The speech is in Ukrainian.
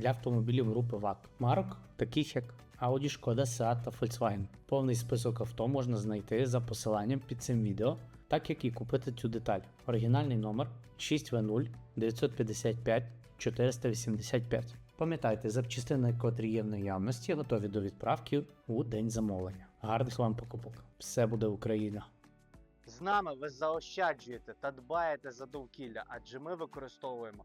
для автомобілів групи ВАК. Марок, таких як Audi, Шкода, Seat та Volkswagen. Повний список авто можна знайти за посиланням під цим відео, так як і купити цю деталь. Оригінальний номер 6В0 955 485. Пам'ятайте, запчастини, котрі є в наявності, готові до відправки у день замовлення. Гарних вам покупок! Все буде Україна! З нами ви заощаджуєте та дбаєте за довкілля, адже ми використовуємо